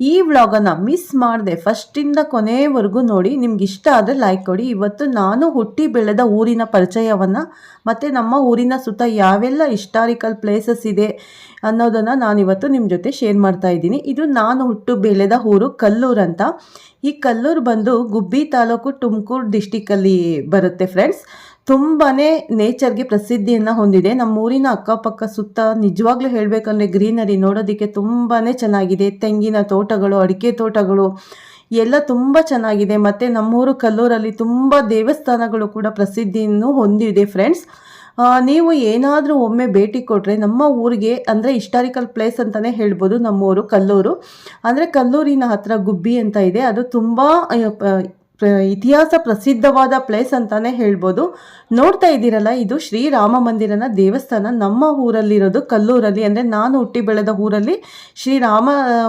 ಈ ವ್ಲಾಗನ್ನು ಮಿಸ್ ಮಾಡಿದೆ ಫಸ್ಟಿಂದ ಕೊನೆಯವರೆಗೂ ನೋಡಿ ನಿಮ್ಗೆ ಇಷ್ಟ ಆದರೆ ಲೈಕ್ ಕೊಡಿ. ಇವತ್ತು ನಾನು ಹುಟ್ಟಿ ಬೆಳೆದ ಊರಿನ ಪರಿಚಯವನ್ನು, ಮತ್ತು ನಮ್ಮ ಊರಿನ ಸುತ್ತ ಯಾವೆಲ್ಲ ಹಿಸ್ಟಾರಿಕಲ್ ಪ್ಲೇಸಸ್ ಇದೆ ಅನ್ನೋದನ್ನು ನಾನಿವತ್ತು ನಿಮ್ಮ ಜೊತೆ ಶೇರ್ ಮಾಡ್ತಾ ಇದ್ದೀನಿ. ಇದು ನಾನು ಹುಟ್ಟು ಬೆಳೆದ ಊರು ಕಲ್ಲೂರು ಅಂತ. ಈ ಕಲ್ಲೂರು ಬಂದು ಗುಬ್ಬಿ ತಾಲೂಕು ತುಮಕೂರು ಡಿಸ್ಟಿಕಲ್ಲಿ ಬರುತ್ತೆ ಫ್ರೆಂಡ್ಸ್ ತುಂಬಾ ನೇಚರ್ಗೆ ಪ್ರಸಿದ್ಧಿಯನ್ನು ಹೊಂದಿದೆ. ನಮ್ಮ ಊರಿನ ಅಕ್ಕಪಕ್ಕ ಸುತ್ತ ನಿಜವಾಗ್ಲೂ ಹೇಳಬೇಕಂದ್ರೆ ಗ್ರೀನರಿ ನೋಡೋದಕ್ಕೆ ತುಂಬಾ ಚೆನ್ನಾಗಿದೆ. ತೆಂಗಿನ ತೋಟಗಳು, ಅಡಿಕೆ ತೋಟಗಳು ಎಲ್ಲ ತುಂಬ ಚೆನ್ನಾಗಿದೆ. ಮತ್ತು ನಮ್ಮೂರು ಕಲ್ಲೂರಲ್ಲಿ ತುಂಬ ದೇವಸ್ಥಾನಗಳು ಕೂಡ ಪ್ರಸಿದ್ಧಿಯನ್ನು ಹೊಂದಿದೆ ಫ್ರೆಂಡ್ಸ್ ನೀವು ಏನಾದರೂ ಒಮ್ಮೆ ಭೇಟಿ ಕೊಟ್ಟರೆ ನಮ್ಮ ಊರಿಗೆ, ಅಂದರೆ ಹಿಸ್ಟಾರಿಕಲ್ ಪ್ಲೇಸ್ ಅಂತಲೇ ಹೇಳ್ಬೋದು ನಮ್ಮೂರು ಕಲ್ಲೂರು. ಅಂದರೆ ಕಲ್ಲೂರಿನ ಹತ್ರ ಗುಬ್ಬಿ ಅಂತ ಇದೆ. ಅದು ತುಂಬ ಇತಿಹಾಸ ಪ್ರಸಿದ್ಧವಾದ ಪ್ಲೇಸ್ ಅಂತಾನೆ ಹೇಳ್ಬೋದು. ನೋಡ್ತಾ ಇದ್ದೀರಲ್ಲ, ಇದು ಶ್ರೀರಾಮ ಮಂದಿರನ ದೇವಸ್ಥಾನ. ನಮ್ಮ ಊರಲ್ಲಿರೋದು ಕಲ್ಲೂರಲ್ಲಿ, ಅಂದರೆ ನಾನು ಹುಟ್ಟಿ ಬೆಳೆದ ಊರಲ್ಲಿ ಶ್ರೀರಾಮ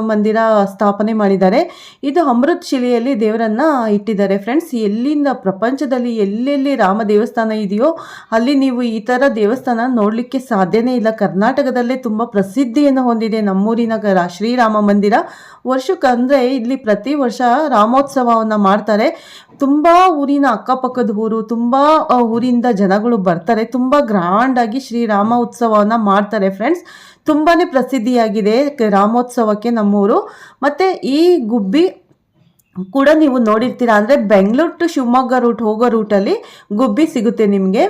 ಮಂದಿರ ಸ್ಥಾಪನೆ ಮಾಡಿದ್ದಾರೆ. ಇದು ಅಮೃತ್ ಶಿಲೆಯಲ್ಲಿ ದೇವರನ್ನ ಇಟ್ಟಿದ್ದಾರೆ. ಫ್ರೆಂಡ್ಸ್, ಎಲ್ಲಿಂದ ಪ್ರಪಂಚದಲ್ಲಿ ಎಲ್ಲೆಲ್ಲಿ ರಾಮ ದೇವಸ್ಥಾನ ಇದೆಯೋ ಅಲ್ಲಿ ನೀವು ಈ ಥರ ದೇವಸ್ಥಾನ ನೋಡಲಿಕ್ಕೆ ಸಾಧ್ಯನೇ ಇಲ್ಲ. ಕರ್ನಾಟಕದಲ್ಲೇ ತುಂಬ ಪ್ರಸಿದ್ಧಿಯನ್ನು ಹೊಂದಿದೆ ನಮ್ಮೂರಿನ ಶ್ರೀರಾಮ ಮಂದಿರ. ವರ್ಷಕ್ಕೆ ಅಂದರೆ ಇಲ್ಲಿ ಪ್ರತಿ ವರ್ಷ ರಾಮೋತ್ಸವವನ್ನು ಮಾಡ್ತಾರೆ. ತುಂಬ ಊರಿನ ಅಕ್ಕಪಕ್ಕದ ಊರು, ತುಂಬ ಊರಿಂದ ಜನಗಳು ಬರ್ತಾರೆ. ತುಂಬ ಗ್ರ್ಯಾಂಡಾಗಿ ಶ್ರೀರಾಮ ಉತ್ಸವವನ್ನು ಮಾಡ್ತಾರೆ ಫ್ರೆಂಡ್ಸ್ ತುಂಬಾ ಪ್ರಸಿದ್ಧಿಯಾಗಿದೆ ರಾಮೋತ್ಸವಕ್ಕೆ ನಮ್ಮೂರು. ಮತ್ತು ಈ ಗುಬ್ಬಿ ಕೂಡ ನೀವು ನೋಡಿರ್ತೀರಾ ಅಂದರೆ ಬೆಂಗಳೂರು ಟು ಶಿವಮೊಗ್ಗ ರೂಟ್, ಹೋಗೋ ರೂಟಲ್ಲಿ ಗುಬ್ಬಿ ಸಿಗುತ್ತೆ ನಿಮಗೆ.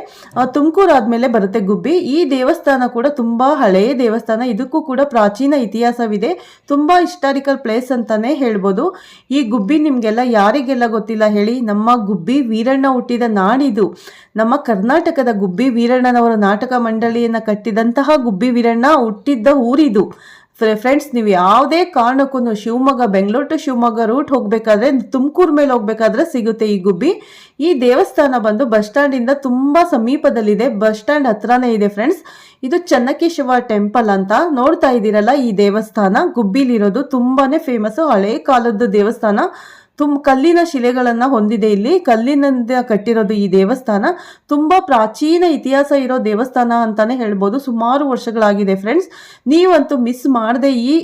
ತುಮಕೂರು ಆದಮೇಲೆ ಬರುತ್ತೆ ಗುಬ್ಬಿ. ಈ ದೇವಸ್ಥಾನ ಕೂಡ ತುಂಬ ಹಳೆಯ ದೇವಸ್ಥಾನ. ಇದಕ್ಕೂ ಕೂಡ ಪ್ರಾಚೀನ ಇತಿಹಾಸವಿದೆ. ತುಂಬ ಹಿಸ್ಟಾರಿಕಲ್ ಪ್ಲೇಸ್ ಅಂತಲೇ ಹೇಳ್ಬೋದು. ಈ ಗುಬ್ಬಿ ನಿಮಗೆಲ್ಲ ಯಾರಿಗೆಲ್ಲ ಗೊತ್ತಿಲ್ಲ ಹೇಳಿ? ನಮ್ಮ ಗುಬ್ಬಿ ವೀರಣ್ಣ ಹುಟ್ಟಿದ ನಾಡಿದು. ನಮ್ಮ ಕರ್ನಾಟಕದ ಗುಬ್ಬಿ ವೀರಣ್ಣನವರ ನಾಟಕ ಮಂಡಳಿಯನ್ನು ಕಟ್ಟಿದಂತಹ ಗುಬ್ಬಿ ವೀರಣ್ಣ ಹುಟ್ಟಿದ್ದ ಊರಿದು. ಫ್ರೆಂಡ್ಸ್ ನೀವು ಯಾವುದೇ ಕಾರಣಕ್ಕೂ ಶಿವಮೊಗ್ಗ, ಬೆಂಗಳೂರು ಟು ಶಿವಮೊಗ್ಗ ರೂಟ್ ಹೋಗಬೇಕಾದ್ರೆ, ತುಮಕೂರು ಮೇಲೆ ಹೋಗಬೇಕಾದ್ರೆ ಸಿಗುತ್ತೆ ಈ ಗುಬ್ಬಿ. ಈ ದೇವಸ್ಥಾನ ಬಂದು ಬಸ್ ಸ್ಟ್ಯಾಂಡಿಂದ ತುಂಬ ಸಮೀಪದಲ್ಲಿದೆ. ಬಸ್ ಸ್ಟ್ಯಾಂಡ್ ಹತ್ರನೇ ಇದೆ ಫ್ರೆಂಡ್ಸ್ ಇದು ಚನ್ನಕೇಶವ ಟೆಂಪಲ್ ಅಂತ ನೋಡ್ತಾ ಇದ್ದೀರಲ್ಲ ಈ ದೇವಸ್ಥಾನ. ಗುಬ್ಬಿಲಿರೋದು ತುಂಬಾನೇ ಫೇಮಸ್ ಹಳೆ ಕಾಲದ ದೇವಸ್ಥಾನ. ತುಂಬ ಕಲ್ಲಿನ ಶಿಲೆಗಳನ್ನು ಹೊಂದಿದೆ ಇಲ್ಲಿ. ಕಲ್ಲಿನಿಂದ ಕಟ್ಟಿರೋದು ಈ ದೇವಸ್ಥಾನ. ತುಂಬ ಪ್ರಾಚೀನ ಇತಿಹಾಸ ಇರೋ ದೇವಸ್ಥಾನ ಅಂತಾನೆ ಹೇಳ್ಬೋದು. ಸುಮಾರು ವರ್ಷಗಳಾಗಿದೆ ಫ್ರೆಂಡ್ಸ್. ನೀವಂತೂ ಮಿಸ್ ಮಾಡದೆ ಈ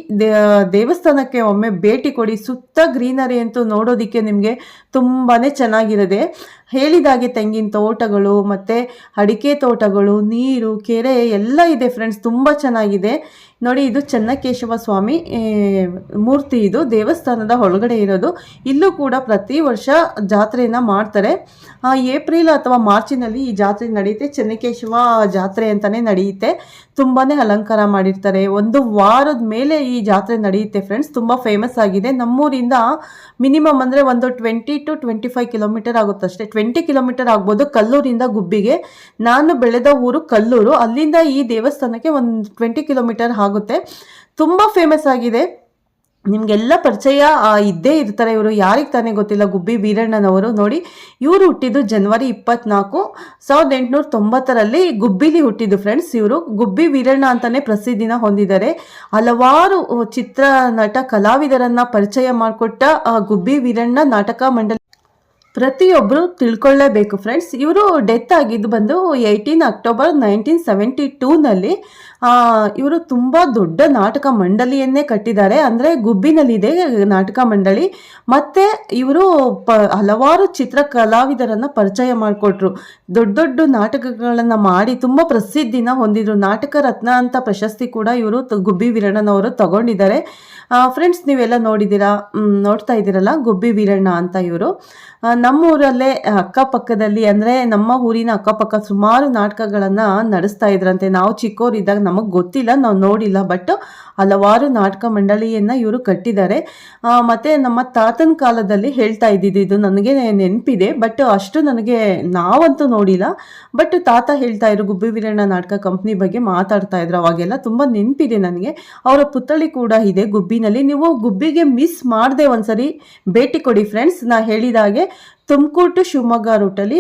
ದೇವಸ್ಥಾನಕ್ಕೆ ಒಮ್ಮೆ ಭೇಟಿ ಕೊಡಿ. ಸುತ್ತ ಗ್ರೀನರಿ ಅಂತೂ ನೋಡೋದಕ್ಕೆ ನಿಮಗೆ ತುಂಬಾ ಚೆನ್ನಾಗಿರದೆ. ಹೇಳಿದಾಗೆ ತೆಂಗಿನ ತೋಟಗಳು, ಮತ್ತು ಅಡಿಕೆ ತೋಟಗಳು, ನೀರು, ಕೆರೆ ಎಲ್ಲ ಇದೆ ಫ್ರೆಂಡ್ಸ್. ತುಂಬ ಚೆನ್ನಾಗಿದೆ. ನೋಡಿ, ಇದು ಚನ್ನಕೇಶವ ಸ್ವಾಮಿ ಮೂರ್ತಿ ಇದು, ದೇವಸ್ಥಾನದ ಒಳಗಡೆ ಇರೋದು. ಇಲ್ಲೂ ಕೂಡ ಪ್ರತಿ ವರ್ಷ ಜಾತ್ರೆಯನ್ನು ಮಾಡ್ತಾರೆ. ಏಪ್ರಿಲ್ ಅಥವಾ ಮಾರ್ಚಿನಲ್ಲಿ ಈ ಜಾತ್ರೆ ನಡೆಯುತ್ತೆ. ಚನ್ನಕೇಶವ ಜಾತ್ರೆ ಅಂತಲೇ ನಡೆಯುತ್ತೆ. ತುಂಬಾ ಅಲಂಕಾರ ಮಾಡಿರ್ತಾರೆ. ಒಂದು ವಾರದ ಮೇಲೆ ಈ ಜಾತ್ರೆ ನಡೆಯುತ್ತೆ ಫ್ರೆಂಡ್ಸ್ ತುಂಬ ಫೇಮಸ್ ಆಗಿದೆ. ನಮ್ಮೂರಿಂದ ಮಿನಿಮಮ್ ಅಂದರೆ ಒಂದು twenty to twenty five kilometre ಆಗುತ್ತೆ ಅಷ್ಟೇ. ಟ್ವೆಂಟಿ ಕಿಲೋಮೀಟರ್ ಆಗ್ಬೋದು ಕಲ್ಲೂರಿಂದ ಗುಬ್ಬಿಗೆ. ನಾನು ಬೆಳೆದ ಊರು ಕಲ್ಲೂರು. ಅಲ್ಲಿಂದ ಈ ದೇವಸ್ಥಾನಕ್ಕೆ ಒಂದು ಟ್ವೆಂಟಿ ಕಿಲೋಮೀಟರ್ ಆಗುತ್ತೆ. ತುಂಬ ಫೇಮಸ್ ಆಗಿದೆ. ನಿಮಗೆಲ್ಲ ಪರಿಚಯ ಇದ್ದೇ ಇರ್ತಾರೆ ಇವರು. ಯಾರಿಗೆ ತಾನೇ ಗೊತ್ತಿಲ್ಲ, ಗುಬ್ಬಿ ವೀರಣ್ಣನವರು. ನೋಡಿ, ಇವರು ಹುಟ್ಟಿದ್ದು ಜನವರಿ ಇಪ್ಪತ್ನಾಲ್ಕು, ಸಾವಿರದ ಎಂಟುನೂರ ತೊಂಬತ್ತರಲ್ಲಿ ಗುಬ್ಬಿಲಿ ಹುಟ್ಟಿದ್ದು ಫ್ರೆಂಡ್ಸ್ ಇವರು. ಗುಬ್ಬಿ ವೀರಣ್ಣ ಅಂತಲೇ ಪ್ರಸಿದ್ಧಿನ ಹೊಂದಿದ್ದಾರೆ. ಹಲವಾರು ಚಿತ್ರ, ನಟ, ಕಲಾವಿದರನ್ನು ಪರಿಚಯ ಮಾಡಿಕೊಟ್ಟ ಗುಬ್ಬಿ ವೀರಣ್ಣ ನಾಟಕ ಮಂಡಳಿ ಪ್ರತಿಯೊಬ್ಬರು ತಿಳ್ಕೊಳ್ಳೇಬೇಕು ಫ್ರೆಂಡ್ಸ್ ಇವರು ಡೆತ್ ಆಗಿದ್ದು ಬಂದು ಏಯ್ಟೀನ್ ಅಕ್ಟೋಬರ್ ನೈನ್ಟೀನ್ ಸೆವೆಂಟಿ ಟೂನಲ್ಲಿ ಇವರು ತುಂಬ ದೊಡ್ಡ ನಾಟಕ ಮಂಡಳಿಯನ್ನೇ ಕಟ್ಟಿದ್ದಾರೆ. ಅಂದರೆ ಗುಬ್ಬಿನಲ್ಲಿದೆ ನಾಟಕ ಮಂಡಳಿ. ಮತ್ತು ಇವರು ಪ, ಹಲವಾರು ಚಿತ್ರ ಕಲಾವಿದರನ್ನು ಪರಿಚಯ ಮಾಡಿಕೊಟ್ರು. ದೊಡ್ಡ ದೊಡ್ಡ ನಾಟಕಗಳನ್ನು ಮಾಡಿ ತುಂಬ ಪ್ರಸಿದ್ಧಿನ ಹೊಂದಿದ್ರು. ನಾಟಕ ರತ್ನ ಅಂತ ಪ್ರಶಸ್ತಿ ಕೂಡ ಇವರು ಗುಬ್ಬಿ ವೀರಣ್ಣನವರು ತಗೊಂಡಿದ್ದಾರೆ. ಫ್ರೆಂಡ್ಸ್ ನೀವೆಲ್ಲ ನೋಡಿದ್ದೀರಾ? ನೋಡ್ತಾ ಇದ್ದೀರಲ್ಲ, ಗುಬ್ಬಿ ವೀರಣ್ಣ ಅಂತ ಇವರು. ನಮ್ಮ ಊರಲ್ಲೇ ಅಕ್ಕಪಕ್ಕದಲ್ಲಿ ಅಂದರೆ ನಮ್ಮ ಊರಿನ ಅಕ್ಕಪಕ್ಕ ಸುಮಾರು ನಾಟಕಗಳನ್ನು ನಡೆಸ್ತಾ ಇದ್ರಂತೆ. ನಾವು ಚಿಕ್ಕವರಿದ್ದಾಗ ನಮಗೆ ಗೊತ್ತಿಲ್ಲ, ನಾವು ನೋಡಿಲ್ಲ ಬಟ್ ಹಲವಾರು ನಾಟಕ ಮಂಡಳಿಯನ್ನು ಇವರು ಕಟ್ಟಿದ್ದಾರೆ ಮತ್ತು ನಮ್ಮ ತಾತನ ಕಾಲದಲ್ಲಿ ಹೇಳ್ತಾ ಇದ್ದಿದ್ದು ಇದು ನನಗೆ ನೆನಪಿದೆ ಬಟ್ ಅಷ್ಟು ನನಗೆ ನಾವಂತೂ ನೋಡಿಲ್ಲ. ಬಟ್ ತಾತ ಹೇಳ್ತಾ ಇದ್ರು, ಗುಬ್ಬಿ ವೀರಣ್ಣ ನಾಟಕ ಕಂಪ್ನಿ ಬಗ್ಗೆ ಮಾತಾಡ್ತಾ ಇದ್ರು, ಅವಾಗೆಲ್ಲ ತುಂಬ ನೆನಪಿದೆ ನನಗೆ. ಅವರ ಪುತ್ಥಳಿ ಕೂಡ ಇದೆ ಗುಬ್ಬಿನಲ್ಲಿ. ನೀವು ಗುಬ್ಬಿಗೆ ಮಿಸ್ ಮಾಡದೆ ಒಂದ್ಸರಿ, ಭೇಟಿ ಕೊಡಿ ಫ್ರೆಂಡ್ಸ್ ನಾ ಹೇಳಿದಾಗೆ ತುಮಕೂರು ಟು ಶಿವಮೊಗ್ಗ ರೂಟಲ್ಲಿ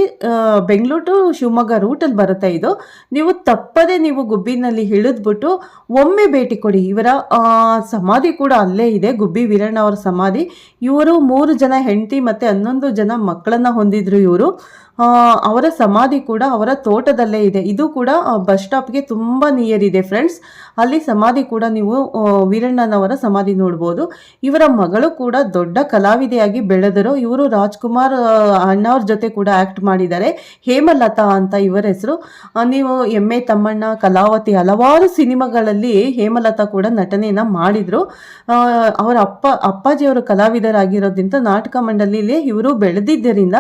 ಬೆಂಗಳೂರು ಟು ಶಿವಮೊಗ್ಗ ರೂಟಲ್ಲಿ ಬರುತ್ತೆ ಇದು. ನೀವು ತಪ್ಪದೆ ನೀವು ಗುಬ್ಬಿನಲ್ಲಿ ಇಳಿದ್ಬಿಟ್ಟು ಒಮ್ಮೆ ಭೇಟಿ ಕೊಡಿ. ಇವರ ಸಮಾಧಿ ಕೂಡ ಅಲ್ಲೇ ಇದೆ. ಗುಬ್ಬಿ ವೀರಣ್ಣ ಅವರ ಸಮಾಧಿ. ಇವರು ಮೂರು ಜನ ಹೆಂಡತಿ ಮತ್ತು ಹನ್ನೊಂದು ಜನ ಮಕ್ಕಳನ್ನು ಹೊಂದಿದ್ರು ಇವರು. ಅವರ ಸಮಾಧಿ ಕೂಡ ಅವರ ತೋಟದಲ್ಲೇ ಇದೆ. ಇದು ಕೂಡ ಬಸ್ ಸ್ಟಾಪ್ಗೆ ತುಂಬ ನಿಯರ್ ಇದೆ ಫ್ರೆಂಡ್ಸ್ ಅಲ್ಲಿ ಸಮಾಧಿ ಕೂಡ ನೀವು ವೀರಣ್ಣನವರ ಸಮಾಧಿ ನೋಡ್ಬೋದು. ಇವರ ಮಗಳು ಕೂಡ ದೊಡ್ಡ ಕಲಾವಿದೆಯಾಗಿ ಬೆಳೆದರು. ಇವರು ರಾಜ್ಕುಮಾರ್ ಅಣ್ಣವ್ರ ಜೊತೆ ಕೂಡ ಆ್ಯಕ್ಟ್ ಮಾಡಿದ್ದಾರೆ. ಹೇಮಲತಾ ಅಂತ ಇವರ ಹೆಸರು. ನೀವು ಎಮ್ಮೆ ತಮ್ಮಣ್ಣ, ಕಲಾವತಿ, ಹಲವಾರು ಸಿನಿಮಾಗಳಲ್ಲಿ ಹೇಮಲತಾ ಕೂಡ ನಟನೆಯನ್ನ ಮಾಡಿದರು. ಅವರ ಅಪ್ಪ, ಅಪ್ಪಾಜಿಯವರು ಕಲಾವಿದರಾಗಿರೋದ್ರಿಂದ ನಾಟಕ ಮಂಡಳಿಯಲ್ಲಿ ಇವರು ಬೆಳೆದಿದ್ದರಿಂದ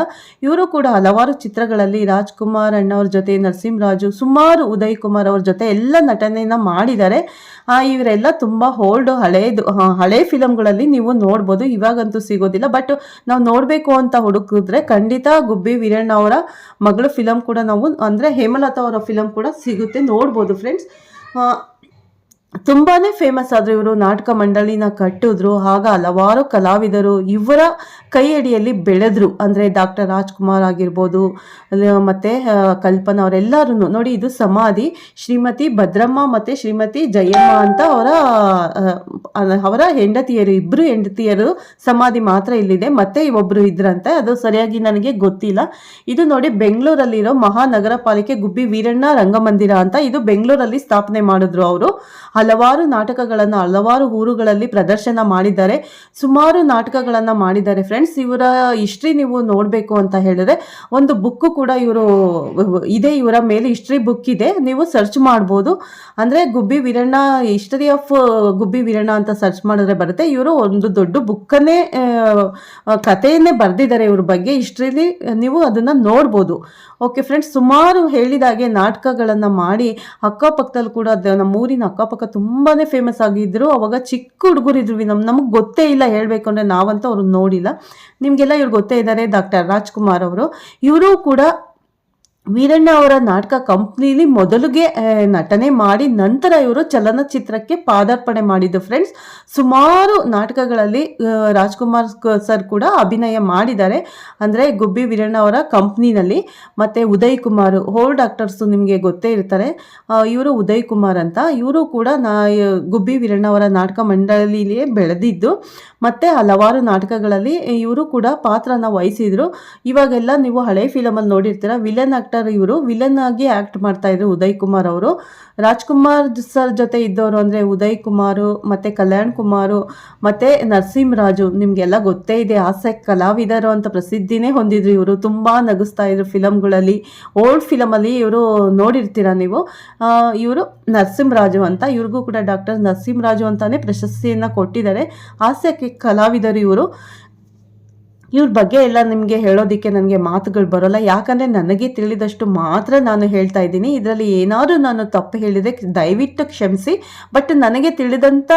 ಇವರು ಕೂಡ ಹಲವಾರು ಚಿತ್ರಗಳಲ್ಲಿ ರಾಜ್ಕುಮಾರ್ ಅಣ್ಣವ್ರ ಜೊತೆ ನರಸಿಂಹರಾಜು ಸುಮಾರು ಉದಯ್ ಕುಮಾರ್ ಅವ್ರ ಜೊತೆ ಎಲ್ಲ ನಟನೆಯನ್ನ ಮಾಡಿದ್ದಾರೆ. ಇವರೆಲ್ಲ ತುಂಬ ಹೋಲ್ಡ್ ಹಳೇದು ಹಳೆ ಫಿಲಮ್ಗಳಲ್ಲಿ ನೀವು ನೋಡ್ಬೋದು. ಇವಾಗಂತೂ ಸಿಗೋದಿಲ್ಲ. ಬಟ್ ನಾವು ನೋಡಬೇಕು ಅಂತ ಹುಡುಕಿದ್ರೆ ಖಂಡಿತ ಗುಬ್ಬಿ ವೀರಣ್ಣ ಅವರ ಮಗಳು ಫಿಲಮ್ ಕೂಡ ನಾವು, ಅಂದರೆ ಹೇಮಲತಾ ಅವರ ಫಿಲಮ್ ಕೂಡ ಸಿಗುತ್ತೆ. ನೋಡ್ಬೋದು ಫ್ರೆಂಡ್ಸ್ ತುಂಬಾನೇ ಫೇಮಸ್ ಆದ್ರು ಇವರು, ನಾಟಕ ಮಂಡಳಿನ ಕಟ್ಟಿದ್ರು, ಆಗ ಹಲವಾರು ಕಲಾವಿದರು ಇವರ ಕೈ ಅಡಿಯಲ್ಲಿ ಬೆಳೆದ್ರು. ಅಂದರೆ ಡಾಕ್ಟರ್ ರಾಜ್ಕುಮಾರ್ ಆಗಿರ್ಬೋದು ಮತ್ತೆ ಕಲ್ಪನಾ ಅವರೆಲ್ಲರೂ ನೋಡಿ, ಇದು ಸಮಾಧಿ. ಶ್ರೀಮತಿ ಭದ್ರಮ್ಮ ಮತ್ತೆ ಶ್ರೀಮತಿ ಜಯಮ್ಮ ಅಂತ ಅವರ ಅವರ ಹೆಂಡತಿಯರು, ಇಬ್ರು ಹೆಂಡತಿಯರು ಸಮಾಧಿ ಮಾತ್ರ ಇಲ್ಲಿದೆ. ಮತ್ತೆ ಒಬ್ರು ಇದ್ರಂತೆ. ಅದು ಸರಿಯಾಗಿ ನನಗೆ ಗೊತ್ತಿಲ್ಲ. ಇದು ನೋಡಿ ಬೆಂಗಳೂರಲ್ಲಿರೋ ಮಹಾನಗರ ಪಾಲಿಕೆ ಗುಬ್ಬಿ ವೀರಣ್ಣ ರಂಗಮಂದಿರ ಅಂತ ಇದು ಬೆಂಗಳೂರಲ್ಲಿ ಸ್ಥಾಪನೆ ಮಾಡಿದ್ರು ಅವರು. ಹಲವಾರು ನಾಟಕಗಳನ್ನು, ಹಲವಾರು ಊರುಗಳಲ್ಲಿ ಪ್ರದರ್ಶನ ಮಾಡಿದ್ದಾರೆ. ಸುಮಾರು ನಾಟಕಗಳನ್ನು ಮಾಡಿದ್ದಾರೆ ಫ್ರೆಂಡ್ಸ್ ಇವರ ಹಿಸ್ಟ್ರಿ ನೀವು ನೋಡಬೇಕು ಅಂತ ಹೇಳಿದ್ರೆ, ಒಂದು ಬುಕ್ ಕೂಡ ಇವರು, ಇದೆ ಇವರ ಮೇಲೆ ಹಿಸ್ಟ್ರಿ ಬುಕ್ ಇದೆ. ನೀವು ಸರ್ಚ್ ಮಾಡ್ಬೋದು. ಅಂದರೆ ಗುಬ್ಬಿ ವೀರಣ್ಣ ಹಿಸ್ಟರಿ ಆಫ್ ಗುಬ್ಬಿ ವೀರಣ್ಣ ಅಂತ ಸರ್ಚ್ ಮಾಡಿದ್ರೆ ಬರುತ್ತೆ. ಇವರು ಒಂದು ದೊಡ್ಡ ಬುಕ್ಕನ್ನೇ ಕಥೆಯನ್ನೇ ಬರೆದಿದ್ದಾರೆ ಇವ್ರ ಬಗ್ಗೆ. ಹಿಸ್ಟ್ರಿಲಿ ನೀವು ಅದನ್ನು ನೋಡ್ಬೋದು. ಓಕೆ ಫ್ರೆಂಡ್ಸ್ ಸುಮಾರು ಹೇಳಿದಾಗೆ ನಾಟಕಗಳನ್ನು ಮಾಡಿ ಅಕ್ಕಪಕ್ಕದಲ್ಲಿ ಕೂಡ ನಮ್ಮ ಊರಿನ ಅಕ್ಕಪಕ್ಕ ತುಂಬಾ ಫೇಮಸ್ ಆಗಿದ್ರು. ಅವಾಗ ಚಿಕ್ಕ ಹುಡುಗರಿದ್ವಿ ನಮ್, ನಮಗೆ ಗೊತ್ತೇ ಇಲ್ಲ ಹೇಳಬೇಕು ಅಂದರೆ ನಾವಂತೂ ಅವ್ರನ್ನ ನೋಡಿಲ್ಲ. ನಿಮಗೆಲ್ಲ ಇವ್ರು ಗೊತ್ತೇ ಇದ್ದಾರೆ ಡಾಕ್ಟರ್ ರಾಜ್ಕುಮಾರ್ ಅವರು. ಇವರು ಕೂಡ ವೀರಣ್ಣ ಅವರ ನಾಟಕ ಕಂಪ್ನಿಲಿ ಮೊದಲಿಗೆ ನಟನೆ ಮಾಡಿ ನಂತರ ಇವರು ಚಲನಚಿತ್ರಕ್ಕೆ ಪಾದಾರ್ಪಣೆ ಮಾಡಿದ್ದು ಫ್ರೆಂಡ್ಸ್. ಸುಮಾರು ನಾಟಕಗಳಲ್ಲಿ ರಾಜ್ಕುಮಾರ್ ಸರ್ ಕೂಡ ಅಭಿನಯ ಮಾಡಿದ್ದಾರೆ. ಅಂದರೆ ಗುಬ್ಬಿ ವೀರಣ್ಣ ಅವರ ಕಂಪ್ನಿನಲ್ಲಿ, ಮತ್ತು ಉದಯ್ ಕುಮಾರ್ ಹೋಲ್ ಡಾಕ್ಟರ್ಸು ನಿಮಗೆ ಗೊತ್ತೇ ಇರ್ತಾರೆ. ಇವರು ಉದಯ್ ಕುಮಾರ್ ಅಂತ. ಇವರು ಕೂಡ ನಾ ಗುಬ್ಬಿ ವೀರಣ್ಣ ಅವರ ನಾಟಕ ಮಂಡಳಿಯಲ್ಲಿಯೇ ಬೆಳೆದಿದ್ದು. ಮತ್ತು ಹಲವಾರು ನಾಟಕಗಳಲ್ಲಿ ಇವರು ಕೂಡ ಪಾತ್ರನ ವಹಿಸಿದರು. ಇವಾಗೆಲ್ಲ ನೀವು ಹಳೆ ಫಿಲಮಲ್ಲಿ ನೋಡಿರ್ತೀರ ವಿಲನ್ ಇವರು ವಿಲನ್ ಆಗಿ ಆ್ಯಕ್ಟ್ ಮಾಡ್ತಾ ಇದ್ರು ಉದಯ್ ಕುಮಾರ್ ಅವರು. ರಾಜ್ಕುಮಾರ್ ಸರ್ ಜೊತೆ ಇದ್ದವರು ಅಂದರೆ ಉದಯ್ ಕುಮಾರು, ಮತ್ತು ಕಲ್ಯಾಣ್ ಕುಮಾರು, ಮತ್ತು ನರಸಿಂಹರಾಜು ನಿಮಗೆಲ್ಲ ಗೊತ್ತೇ ಇದೆ ಹಾಸ್ಯ ಕಲಾವಿದರು ಅಂತ ಪ್ರಸಿದ್ಧಿನೇ ಹೊಂದಿದ್ರು ಇವರು. ತುಂಬ ನಗಿಸ್ತಾ ಇದ್ರು ಫಿಲಮ್ಗಳಲ್ಲಿ ಓಲ್ಡ್ ಫಿಲಮಲ್ಲಿ ಇವರು ನೋಡಿರ್ತೀರ ನೀವು? ಇವರು ನರಸಿಂಹರಾಜು ಅಂತ. ಇವ್ರಿಗೂ ಕೂಡ ಡಾಕ್ಟರ್ ನರಸಿಂಹರಾಜು ಅಂತಾನೆ ಪ್ರಶಸ್ತಿಯನ್ನು ಕೊಟ್ಟಿದ್ದಾರೆ. ಹಾಸ್ಯಕ್ಕೆ ಕಲಾವಿದರು ಇವರು. ಇವ್ರ ಬಗ್ಗೆ ಎಲ್ಲ ನಿಮಗೆ ಹೇಳೋದಕ್ಕೆ ನನಗೆ ಮಾತುಗಳು ಬರೋಲ್ಲ. ಯಾಕಂದರೆ ನನಗೆ ತಿಳಿದಷ್ಟು ಮಾತ್ರ ನಾನು ಹೇಳ್ತಾ ಇದ್ದೀನಿ. ಇದರಲ್ಲಿ ಏನಾದರೂ ನಾನು ತಪ್ಪು ಹೇಳಿದರೆ ದಯವಿಟ್ಟು ಕ್ಷಮಿಸಿ. ಬಟ್ ನನಗೆ ತಿಳಿದಂಥ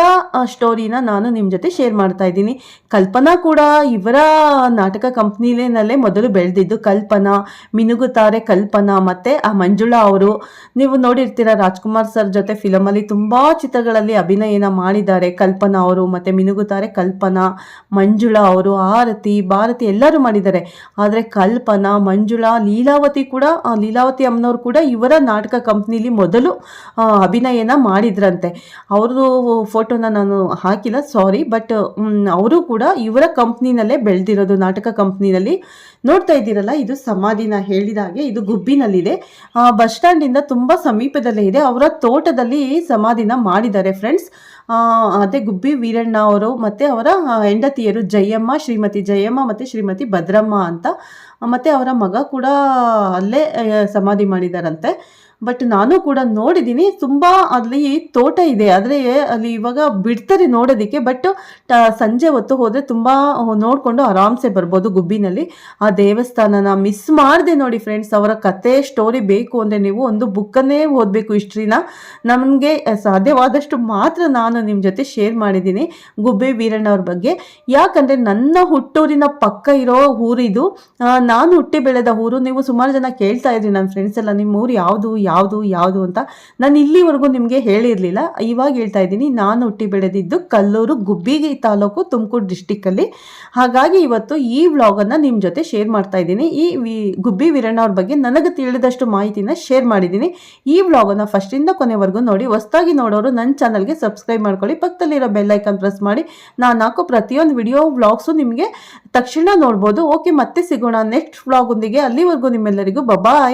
ಸ್ಟೋರಿನ ನಾನು ನಿಮ್ಮ ಜೊತೆ ಶೇರ್ ಮಾಡ್ತಾ ಇದ್ದೀನಿ. ಕಲ್ಪನಾ ಕೂಡ ಇವರ ನಾಟಕ ಕಂಪ್ನಿನಲ್ಲೇ ಮೊದಲು ಬೆಳೆದಿದ್ದು ಕಲ್ಪನಾ, ಮಿನುಗುತಾರೆ ಕಲ್ಪನಾ ಮತ್ತು, ಆ, ಮಂಜುಳಾ ಅವರು. ನೀವು ನೋಡಿರ್ತೀರ, ರಾಜ್ಕುಮಾರ್ ಸರ್ ಜೊತೆ ಫಿಲಮಲ್ಲಿ ತುಂಬ ಚಿತ್ರಗಳಲ್ಲಿ ಅಭಿನಯನ ಮಾಡಿದ್ದಾರೆ. ಕಲ್ಪನಾ ಅವರು ಮತ್ತು ಮಿನುಗುತಾರೆ ಕಲ್ಪನಾ, ಮಂಜುಳಾ ಅವರು, ಆರತಿ ಭಾರತಿ ಎಲ್ಲರೂ ಮಾಡಿದ್ದಾರೆ. ಆದರೆ ಕಲ್ಪನಾ, ಮಂಜುಳಾ, ಲೀಲಾವತಿ ಕೂಡ ಲೀಲಾವತಿ ಅಮ್ಮನವ್ರು ಕೂಡ ಇವರ ನಾಟಕ ಕಂಪ್ನಿಲಿ ಮೊದಲು ಅಭಿನಯನ ಮಾಡಿದ್ರಂತೆ. ಅವ್ರದ್ದು ಫೋಟೋನ ನಾನು ಹಾಕಿಲ್ಲ ಸಾರಿ ಬಟ್ ಅವರು ಕೂಡ ಇವರ ಕಂಪ್ನಿನಲ್ಲೇ ಬೆಳೆದಿರೋದು, ನಾಟಕ ಕಂಪ್ನಿನಲ್ಲಿ ನೋಡ್ತಾ ಇದ್ದೀರಲ್ಲ, ಇದು ಸಮಾಧಿನ ಹೇಳಿದಾಗೆ ಇದು ಗುಬ್ಬಿನಲ್ಲಿದೆ. ಬಸ್ ಸ್ಟ್ಯಾಂಡಿಂದ ತುಂಬ ಸಮೀಪದಲ್ಲೇ ಇದೆ. ಅವರ ತೋಟದಲ್ಲಿ ಸಮಾಧಿನ ಮಾಡಿದ್ದಾರೆ ಫ್ರೆಂಡ್ಸ್ ಅದೇ ಗುಬ್ಬಿ ವೀರಣ್ಣ ಅವರು ಮತ್ತು ಅವರ ಹೆಂಡತಿಯರು ಜಯಮ್ಮ, ಶ್ರೀಮತಿ ಜಯಮ್ಮ ಮತ್ತು ಶ್ರೀಮತಿ ಭದ್ರಮ್ಮ ಅಂತ ಮತ್ತು ಅವರ ಮಗ ಕೂಡ ಅಲ್ಲೇ ಸಮಾಧಿ ಮಾಡಿದಾರಂತೆ ಬಟ್ ನಾನು ಕೂಡ ನೋಡಿದ್ದೀನಿ ತುಂಬ ಅಲ್ಲಿ ತೋಟ ಇದೆ. ಆದರೆ ಅಲ್ಲಿ ಇವಾಗ ಬಿಡ್ತಾರೆ ನೋಡೋದಕ್ಕೆ ಬಟ್ ಸಂಜೆ ಹೊತ್ತು ಹೋದರೆ ತುಂಬ ನೋಡಿಕೊಂಡು ಆರಾಮ್ಸೆ ಬರ್ಬೋದು ಗುಬ್ಬಿನಲ್ಲಿ. ಆ ದೇವಸ್ಥಾನನ ಮಿಸ್ ಮಾಡಿದೆ ನೋಡಿ ಫ್ರೆಂಡ್ಸ್ ಅವರ ಕತೆ ಸ್ಟೋರಿ ಬೇಕು ಅಂದರೆ ನೀವು ಒಂದು ಬುಕ್ಕನ್ನೇ ಓದಬೇಕು ಹಿಸ್ಟ್ರಿನ ನಮಗೆ ಸಾಧ್ಯವಾದಷ್ಟು ಮಾತ್ರ ನಾನು ನಿಮ್ಮ ಜೊತೆ ಶೇರ್ ಮಾಡಿದ್ದೀನಿ ಗುಬ್ಬಿ ವೀರಣ್ಣವ್ರ ಬಗ್ಗೆ. ಯಾಕಂದರೆ ನನ್ನ ಹುಟ್ಟೂರಿನ ಪಕ್ಕ ಇರೋ ಊರಿದು ನಾನು ಹುಟ್ಟಿ ಬೆಳೆದ ಊರು. ನೀವು ಸುಮಾರು ಜನ ಕೇಳ್ತಾ ಇದ್ರಿ ನನ್ನ ಫ್ರೆಂಡ್ಸ್ ಎಲ್ಲ, ನಿಮ್ಮ ಊರು ಯಾವುದು ಯಾವುದು ಯಾವುದು ಅಂತ ನಾನು ಇಲ್ಲಿವರೆಗೂ ನಿಮಗೆ ಹೇಳಿರಲಿಲ್ಲ. ಇವಾಗ ಹೇಳ್ತಾ ಇದ್ದೀನಿ, ನಾನು ಹುಟ್ಟಿ ಬೆಳೆದಿದ್ದು ಕಲ್ಲೂರು ಗುಬ್ಬಿಗೆ ತಾಲೂಕು ತುಮಕೂರು ಡಿಸ್ಟಿಕ್ಕಲ್ಲಿ. ಹಾಗಾಗಿ ಇವತ್ತು ಈ ವ್ಲಾಗನ್ನು ನಿಮ್ಮ ಜೊತೆ ಶೇರ್ ಮಾಡ್ತಾ ಇದ್ದೀನಿ. ಈ ಗುಬ್ಬಿ ವೀರಣ್ಣ ಅವ್ರ ಬಗ್ಗೆ ನನಗೆ ತಿಳಿದಷ್ಟು ಮಾಹಿತಿನ ಶೇರ್ ಮಾಡಿದ್ದೀನಿ. ಈ ವ್ಲಾಗನ್ನು ಫಸ್ಟಿಂದ ಕೊನೆವರೆಗೂ ನೋಡಿ, ಹೊಸದಾಗಿ ನೋಡೋರು ನನ್ನ ಚಾನಲ್ಗೆ ಸಬ್ಸ್ಕ್ರೈಬ್ ಮಾಡ್ಕೊಳ್ಳಿ, ಪಕ್ಕದಲ್ಲಿರೋ ಬೆಲ್ಲೈಕನ್ ಪ್ರೆಸ್ ಮಾಡಿ. ನಾನು ಹಾಕೋ ಪ್ರತಿಯೊಂದು ವಿಡಿಯೋ, ವ್ಲಾಗ್ಸು ನಿಮಗೆ ತಕ್ಷಣ ನೋಡ್ಬೋದು. ಓಕೆ, ಮತ್ತೆ ಸಿಗೋಣ ನೆಕ್ಸ್ಟ್ ವ್ಲಾಗ್ ಒಂದಿಗೆ ಅಲ್ಲಿವರೆಗೂ ನಿಮ್ಮೆಲ್ಲರಿಗೂ ಬಬಾಯ್